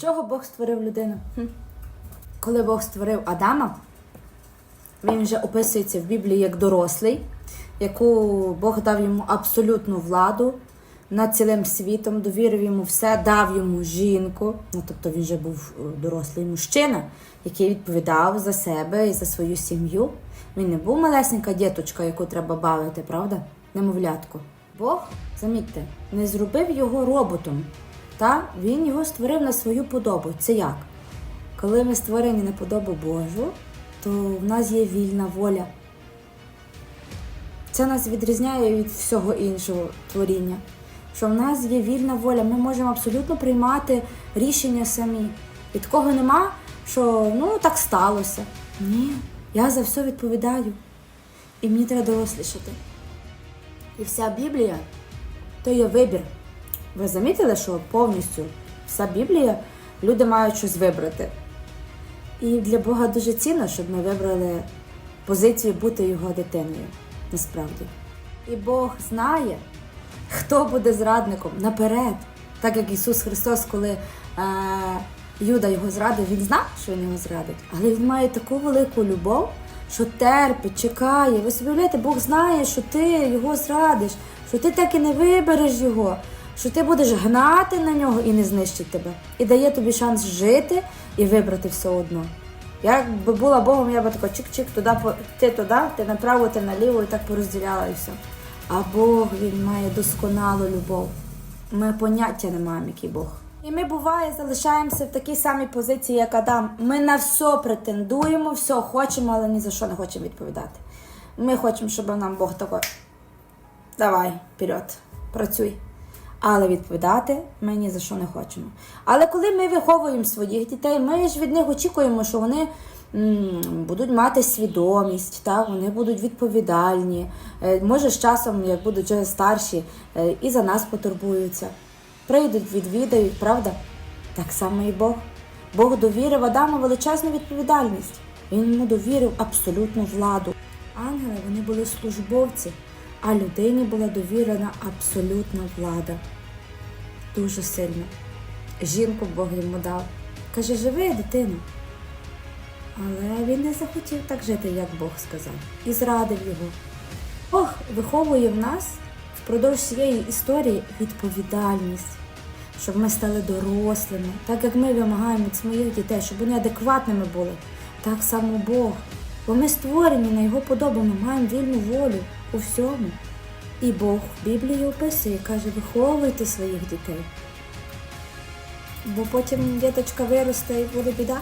Чого Бог створив людину? Коли Бог створив Адама, він вже описується в Біблії як дорослий, яку Бог дав йому абсолютну владу над цілим світом, довірив йому все, дав йому жінку. Ну, тобто він вже був е, дорослий мужчина, який відповідав за себе і за свою сім'ю. Він не був малесенька діточка, яку треба бавити, правда? Немовлятку. Бог, замітьте, не зробив його роботом. Та він його створив на свою подобу. Це як? Коли ми створені на подобу Божу, то в нас є вільна воля. Це нас відрізняє від всього іншого творіння. Що в нас є вільна воля, ми можемо абсолютно приймати рішення самі. І такого нема, що ну так сталося. Ні, я за все відповідаю. І мені треба дорослішати. І вся Біблія то є вибір. Ви замітили, що повністю вся Біблія люди мають щось вибрати. І для Бога дуже цінно, щоб ми вибрали позицію бути його дитиною, насправді. І Бог знає, хто буде зрадником наперед. Так як Ісус Христос, коли е, Юда його зрадив, він знав, що він його зрадить, але він має таку велику любов, що терпить, чекає. Ви собі уявляєте, Бог знає, що ти його зрадиш, що ти так і не вибереш його, що ти будеш гнати на нього і не знищить тебе. І дає тобі шанс жити і вибрати все одно. Я би була Богом, я би тако чик-чик, туди, ти туди, ти направо, ти наліво і так порозділяла і все. А Бог він має досконалу любов. Ми поняття не маємо, який Бог. І ми буває залишаємося в такій самій позиції, як Адам. Ми на все претендуємо, все хочемо, але ні за що не хочемо відповідати. Ми хочемо, щоб нам Бог тако давай, вперед, працюй. Але відповідати ми ні за що не хочемо. Але коли ми виховуємо своїх дітей, ми ж від них очікуємо, що вони будуть мати свідомість, так? вони будуть відповідальні. Е, Може, з часом, як будуть вже старші, е, і за нас потурбуються. Прийдуть, відвідають, правда? Так само і Бог. Бог довірив Адаму величезну відповідальність. Він йому довірив абсолютну владу. Ангели вони були службовці, а людині була довірена абсолютна влада. Дуже сильно. Жінку Бог йому дав. Каже, живи, дитину. Але він не захотів так жити, як Бог сказав, і зрадив його. Бог виховує в нас впродовж цієї історії відповідальність, щоб ми стали дорослими, так як ми вимагаємо від своїх дітей, щоб вони адекватними були. Так само Бог. Бо ми створені на його подобу, ми маємо вільну волю у всьому. І Бог в Біблії описує, каже, виховуйте своїх дітей. Бо потім діточка виросте і буде біда.